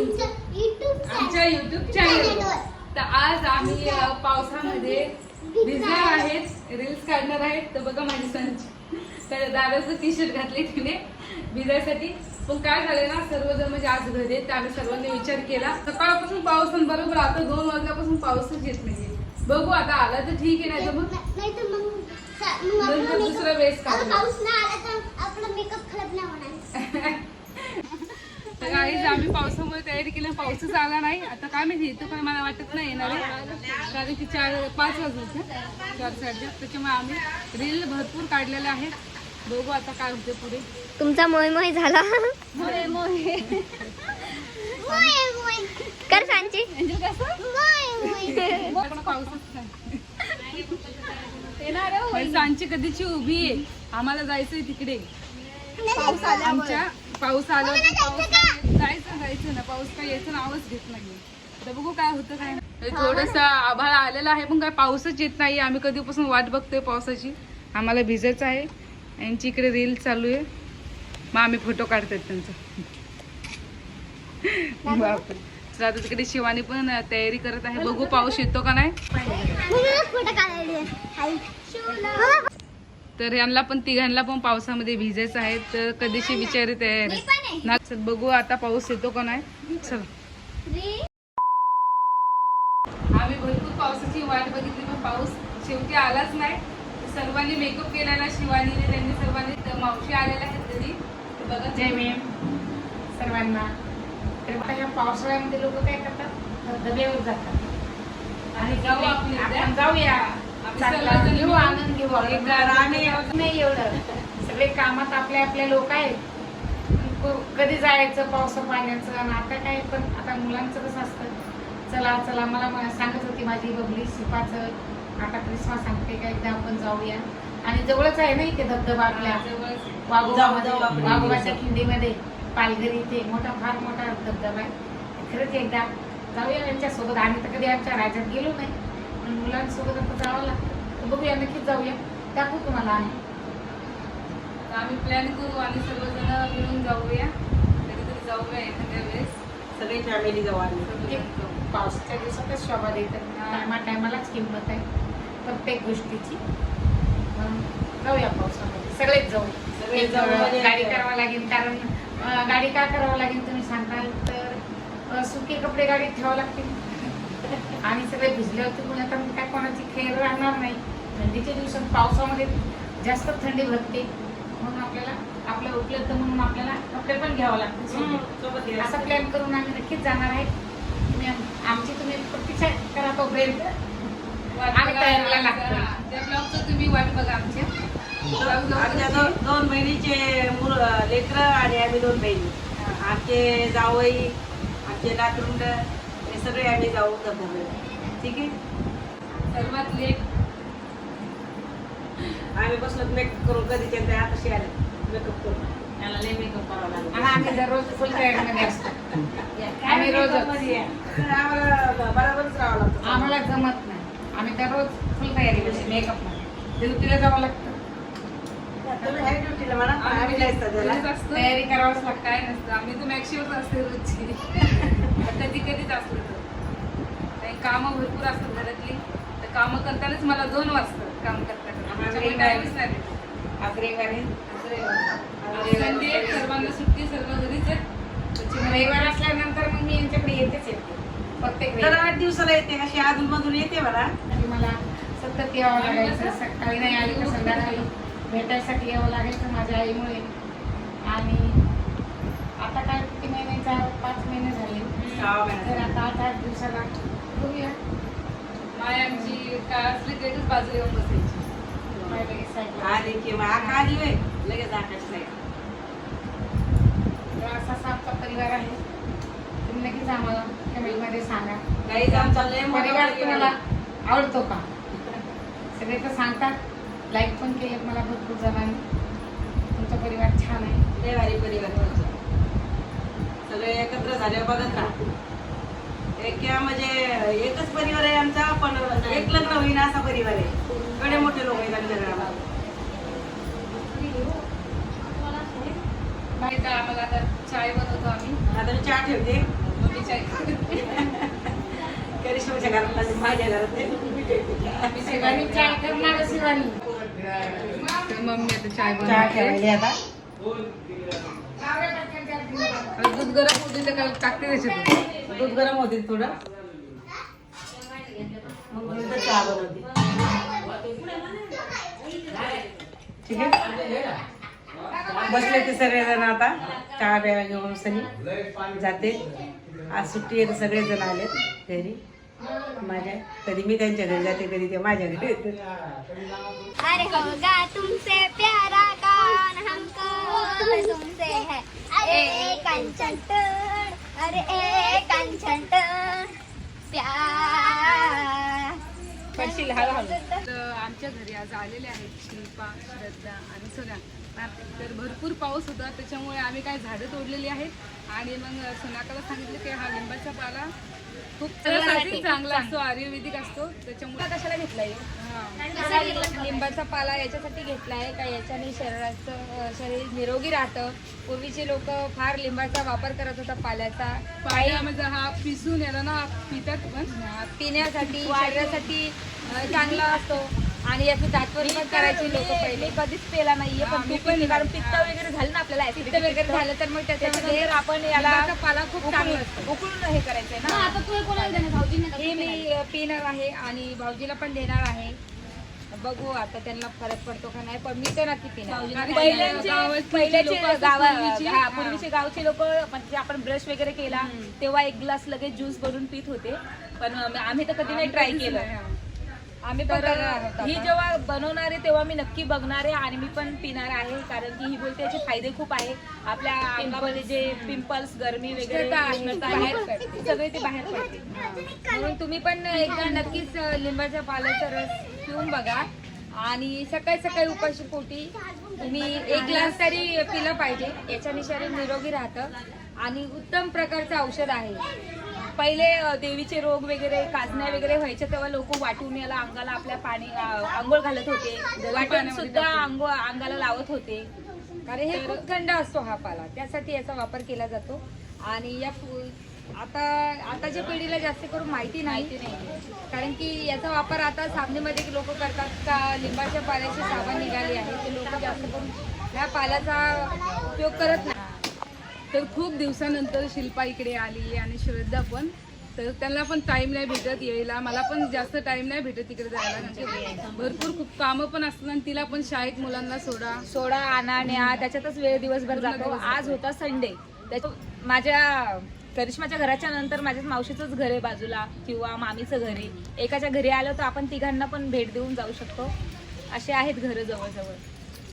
आमच्या YouTube channel तर आज आम्ही पावसामध्ये भिजणार आहेत रील्स काढणार आहेत. तर बघा माझी संच. तर दादाचं टी शर्ट घातले तिने भिजायसाठी. पण काय झालं ना सर्वजण म्हणजे आज घरी आहेत तर आम्ही सर्वांनी विचार केला. सकाळपासून पाऊस आणि बरोबर आता दोन वाजल्यापासून पाऊसच येत नाहीये. बघू आता आला तर ठीक आहे नाही तर मग नाही दुसरा वेळेस काढू. पाऊस नाही आला तर आपला मेकअप खराब नाही होणार. तर गाईज आम्ही पावसामुळे तयारी केली. पाऊसच आला नाही. आता काय माहिती तो काय मला वाटत नाही येणार आहे. कारण की चार पाच वाजले चार साडे त्याच्यामुळे आम्ही रील भरपूर काढलेले आहेत. बघू आता काय होते पुढे. तुमचा मोह मोह झाला. मोये मोये. कर सांची. मोये मोये. पण पाऊसच नाही. पण सांची कधीची उभी आहे. आम्हाला जायचंय तिकडे. पाऊस आला आमच्या पाऊस आला मला पाऊस जायचं जायचं ना. पाऊस काय यायचं नावच घेत नाही आता बघू काय होतं काय. थोडस आभाळ आलेलं आहे पण काय पाऊसच येत नाही आम्ही कधीपासून वाट बघतोय पावसाची. आम्हाला भिजायचं आहे. यांची इकडे रील चालू आहे. मग आम्ही फोटो काढतोय त्यांचा. बापरे. तर आता तिकडे शिवानी पण तयारी करत आहे. बघू पाऊस येतो का नाही. तर यांना पण तिघांना पण पावसामध्ये भिजायचं आहे. तर कधीची बिचारी तयार ना चल बघू आता पाऊस येतो का नाही. चल. आम्ही भरपूर पावसाची वाट बघितली पण पाऊस शेवटी आलाच नाही. सर्वांनी मेकअप केला ना शिवानीने त्यांनी सर्वांनी. त- मावशी आलेल्या आहेत घरी. ते बघा. जय भीम. सर्वांना. तर आता या पावसाळ्यामध्ये लोक काय करतात? धबधब्यावर जातात. आणि जाऊ आपण जाऊया. चांगला घेऊ आनंद घेऊ नाही एवढं. सगळे कामात आपले आपले लोक आहेत. कधी जायचं पावसा पाण्याचं आणि आता काय पण आता मुलांचं कसं असतं? चला चला मला सांगत होती माझी बबली शिपाचं आता क्रिसमस सांगते का एकदा आपण जाऊया. आणि जवळच आहे ना इथे धबधबा आपल्या. वाघोबामध्ये. वाघोबाच्या खिंडीमध्ये पालघर इथे. मोठा फार मोठा धबधबा आहे. खरंच एकदा जाऊया यांच्यासोबत. आम्ही तर कधी आमच्या राज्यात गेलो नाही. पण मुलांसोबत आता जावं लागतं. बघूया नक्कीच जाऊया. दाखवू तुम्हाला आम्ही. तर आम्ही प्लॅन करू आणि सर्वजण मिळून जाऊया. कधीतरी जाऊया एखाद्या वेळेस. सगळी फॅमिली जाऊ आम्ही. पावसाच्या दिवसातच शोभा देतात टायमा टायमालाच किंमत आहे. प्रत्येक गोष्टीची. जाऊया पावसामध्ये. सगळेच जाऊ. गाडी करावं लागेल कारण गाडी का करावं लागेल तुम्ही सांगाल तर सुके कपडे गाडीत ठेवावं लागतील. आणि सगळे भिजल्यावरती पुन्हा तर मग काय कोणाची खेळ राहणार नाही. थंडीच्या दिवसात पावसामध्ये जास्त थंडी भरते. म्हणून आपल्याला आपल्या उपलब्ध म्हणून आपल्याला कपडे पण घ्यावं या. असा प्लॅन करून आम्ही नक्कीच जाणार आहे. तुम्ही आम- आमची तुम्ही प्रतीक्षा करा तोपर्यंत. वाट आम्ही बघा. तयारीला लागतो. हा, त्या ब्लॉगचं तुम्ही वाट बघा आमच्या. आमच्या दोन बहिणीचे मुल लेकर आणि आम्ही दोन बहिणी. आमचे जावई आमचे नातरुंड हे सगळे आम्ही जाऊ धबधब्याला ठीक आहे? सर्वात लेट. आम्ही बसलो मेकअप करून कधी त्यांचे आता आले. मेकअप करून. त्याला लय मेकअप करावा आम्ही दररोज फुल तयारीमध्ये असतो. आम्ही रोज आम्हाला बरोबरच राहावं लागतं. आम्हाला जमत नाही. आम्ही दररोज फुल तयारीमध्ये मेकअपमध्ये ड्युटीला जावं लागतं. तयारी करावंच लागतं. काय नसतं. आम्ही तर मॅक्सिमम असते रोजची. कधी कधीच असतो कामं भरपूर असतात घरातली. तर कामं करतानाच मला दोन वाजतात काम करता करता. त्याच्यामुळे टाईमच नाही भेटत. आज रविवारी आज संडे आहे, सर्वांना सुट्टी सर्व घरीच आहेत. त्याच्यामुळे रविवार असल्यानंतर मग मी यांच्याकडे येतेच येते. प्रत्येक तर. आठ दिवसाला येते अशी अधून मधून येते मला. आणि मला सतत यावं लागायचं. सकाळी नाही आली तर संध्याकाळी. भेटायसाठी यावं लागायचं माझ्या आईमुळे. आणि आता काय किती महिने चार पाच महिने झाले. तर. आता आठ आठ दिवसाला बघूया. माय आमची काय असली बाजू येऊन बसायची. काय लगेच. आली किंवा लगेच आकाश नाही तर असा असा आमचा परिवार आहे. तुम्ही नक्कीच आम्हाला कमेंटमध्ये सांगा. काही जाम चाललंय परिवार तुम्हाला आवडतो का? सगळे तर सांगतात. लाईक पण केलं मला भरपूर जणांनी. तुमचा परिवार छान आहे. लय भारी परिवार तुमचा. सगळे एकत्र झाल्यावर बघत राहा. किंवा म्हणजे एकच परिवार आहे आमचा पण एक लग्न होईना असा परिवार आहे. एवढे मोठे लोक आहेत आमच्या आहे आम्हाला आता चाय बनवतो आम्ही. आता मी चहा ठेवते. मग चाय करिश्माच्या घरात आणि माझ्या घरात आहे. शिवानी चाय करणार शिवानी तर मम्मी आता चाय चहा बनवते. आता. दूध गरम होते तर त्याला टाकते त्याच्यात? दूध गरम होते थोडं. मग नंतर चहा बनवते. ठीक आहे? बसले ते सगळेजण आता. चहा प्या घेऊन सनी जाते. आज सुट्टी आहे तर सगळेजण आलेत घरी. माझ्या कधी मी त्यांच्या घरी जाते कधी ते माझ्या घरी येते हमको तुमसे है अरे कंचन टूर अरे ए कंचन टूर प्यार पडशील हळूहळू तर आमच्या घरी आज आलेले आहेत शिल्पा श्रद्धा आणि सोना. तर भरपूर पाऊस होता त्याच्यामुळे आम्ही काय झाडं तोडलेली आहेत. आणि मग सोनाकाला सांगितलं की हा लिंबाचा पाला खूप चांगला असतो आयुर्वेदिक असतो त्याच्यामुळे कशाला घेतलाय? हा. लिंबाचा पाला याच्यासाठी घेतलाय का याच्याने शरीराचं शरीर निरोगी राहतं. पूर्वीचे लोक फार लिंबाचा वापर करत होता पाल्याचा. पाण्यामध्ये हा पिसून याला ना पितात पण. पिण्यासाठी शरीरासाठी चांगला असतो. आणि याचं दातवरी पण करायची लोक पहिले. कधीच पेला नाहीये पण तू पण कारण पित्त वगैरे झालं ना आपल्याला पित्त वगैरे झालं तर मग त्याच्यामध्ये आपण याला पाला खूप चांगला उकळून असतो. उकळून हे करायचंय ना. हे मी पिणार आहे आणि भाऊजीला पण देणार आहे. बघू आता त्यांना फरक पडतो का नाही पण मी तर नक्की पिणार. पूर्वीचे, गावचे लोक म्हणजे आपण ब्रश वगैरे केला तेव्हा एक ग्लास लगेच ज्यूस बनवून पित होते. पण आम्ही तर कधी नाही ट्राय केलं. आम्ही पण ही जेव्हा बनवणार आहे तेव्हा मी नक्की बघणार आहे आणि मी पण पिणार आहे कारण की ही बोलते याचे फायदे खूप आहे. आपल्या अंगामध्ये जे पिंपल्स गरमी वगैरे उष्णता आहे. सगळे ते बाहेर पडते. म्हणून तुम्ही पण एकदा नक्कीच लिंबाच्या पाल्याचा रस पिऊन बघा. आणि सकाळी सकाळी उपाशी पोटी. तुम्ही एक ग्लास तरी पिलं पाहिजे. याच्याने शरीर निरोगी राहतं. आणि उत्तम प्रकारचं औषध आहे. पहिले देवीचे रोग वगैरे काजण्या वगैरे व्हायचे तेव्हा लोक वाटून याला अंगाला आपल्या पाणी आंघोळ घालत होते. वाटून सुद्धा आंघोळ अंगाला लावत होते. कारण हे खूप थंड असतो हा पाला. त्यासाठी याचा वापर केला जातो. आणि या आता आताच्या पिढीला जास्त करून माहिती नाही. कारण की याचा वापर आता साबणीमध्ये लोक करतात का लिंबाच्या पाल्याची साबण निघाली आहे. ते लोक जास्त करून ह्या पाल्याचा उपयोग करत नाही. तर खूप दिवसानंतर शिल्पा इकडे आली आणि श्रद्धा पण. तर त्यांना पण टाइम नाही भेटत यायला. मला पण जास्त टाइम नाही भेटत तिकडे जायला. भरपूर खूप कामं पण असतात आणि तिला पण शाळेत मुलांना सोडा. सोडा आणा न्या त्याच्यातच वेळ दिवसभर जातो. आज होता संडे त्याच्या माझ्या करिश्माच्या घराच्या नंतर माझ्या मावशीचंच घर आहे बाजूला किंवा मामीचं घर आहे. एकाच्या घरी आलो तर आपण तिघांना पण भेट देऊन जाऊ शकतो. असे आहेत घरं जवळजवळ.